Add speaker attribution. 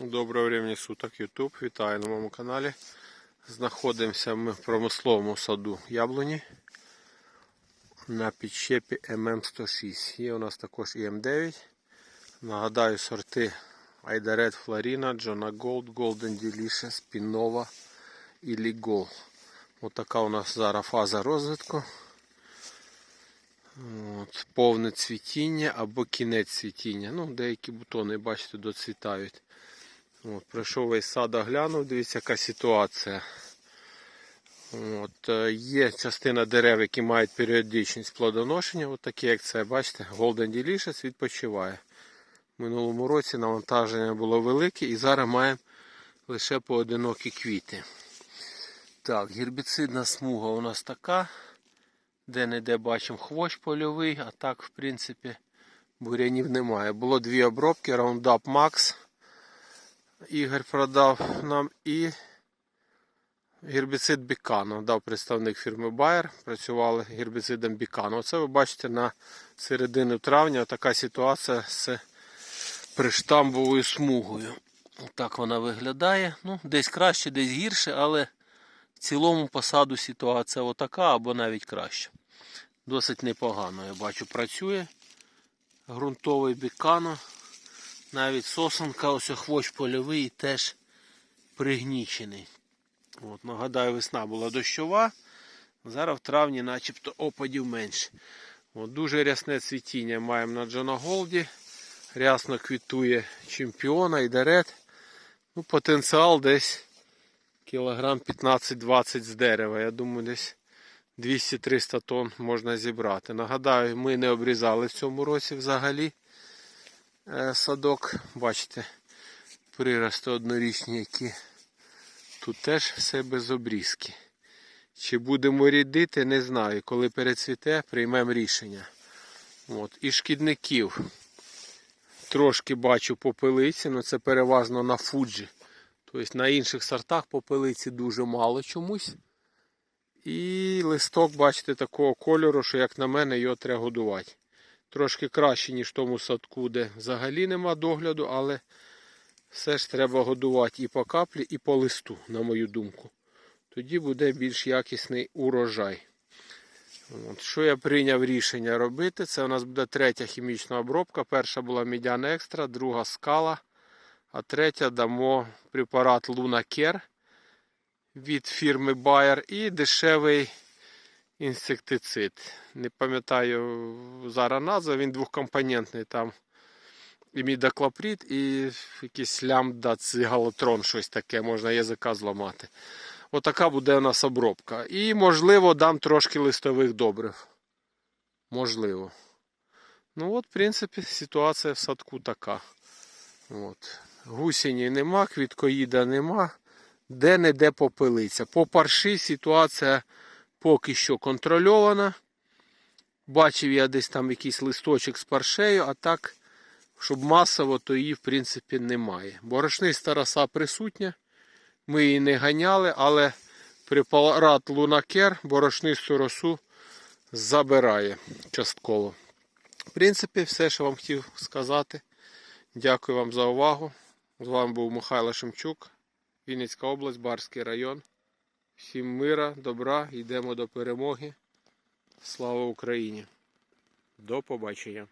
Speaker 1: Доброго времени суток, YouTube. Вітаю на моєму каналі. Знаходимося ми в промисловому саду яблуні на підщепі ММ106. Є у нас також і М9. Нагадаю, сорти Айдарет Флоріна, Джона Голд, Golden Delicious, Пінова і Лігол. Ось така у нас зараз фаза розвитку. От, повне цвітіння або кінець цвітіння. Ну, деякі бутони, бачите, доцвітають. От, прийшов весь сад оглянув, дивіться, яка ситуація. От, е, є частина дерев, які мають періодичність плодоношення, от такі, як це, бачите, Golden Delicious відпочиває. В минулому році навантаження було велике і зараз маємо лише поодинокі квіти. Так, гербіцидна смуга у нас така. Де-не-де бачимо хвощ польовий, а так, в принципі, бурянів немає. Було дві обробки Roundup Max. Ігор продав нам і гербіцид Бікано. Дав представник фірми Bayer. Працювали гербіцидом Бікано. Оце ви бачите на середину травня така ситуація з приштамбовою смугою. Так вона виглядає. Ну, Десь краще, десь гірше, але в цілому посаду ситуація отака або навіть краще. Досить непогано, я бачу, працює. Грунтовий бікано. Навіть сосенка, ось хвощ польовий теж пригнічений. От, Нагадаю, весна була дощова. Зараз в травні начебто опадів менше. От, Дуже рясне цвітіння маємо на Джона Голді. Рясно квітує чемпіона і дерет. Ну, Потенціал десь кілограм 15-20 з дерева. Я думаю, десь 200-300 тонн можна зібрати. Нагадаю, ми не обрізали в цьому році взагалі садок. Бачите, прирости однорічні, які тут теж все без обрізки. Чи будемо рідити, не знаю. Коли перецвіте, приймемо рішення. От. І шкідників. Трошки бачу попелиці, але це переважно на фуджі. Тобто на інших сортах попелиці дуже мало чомусь. І листок, бачите, такого кольору, що, як на мене, його треба годувати. Трошки краще, ніж в тому садку, де взагалі нема догляду, але все ж треба годувати і по каплі, і по листу, на мою думку. Тоді буде більш якісний урожай. От, Що я прийняв рішення робити? Це у нас буде третя хімічна обробка. Перша була медяна екстра, друга скала, а третя дамо препарат Лунакер від фірми Bayer і дешевий інсектицид. Не пам'ятаю зараз назву, він двохкомпонентний там. І мідаклопрід, і якийсь лямбда цигалотрон, щось таке, можна язика зламати. Отака буде у нас обробка. І, можливо, дам трошки листових добрив. Можливо. Ну от, в принципі, ситуація в садку така. От. Гусені нема, квіткоїда нема. Де-не-де попилиться. По парші ситуація поки що контрольована. Бачив я десь там якийсь листочок з паршею, а так, щоб масово, то її в принципі немає. Борошниста роса присутня. Ми її не ганяли, але препарат Лунакер борошнисту росу забирає частково. В принципі, все, що вам хотів сказати. Дякую вам за увагу. З вами був Михайло Шемчук, Вінницька область, Барський район. Всім мира, добра, йдемо до перемоги. Слава Україні! До побачення!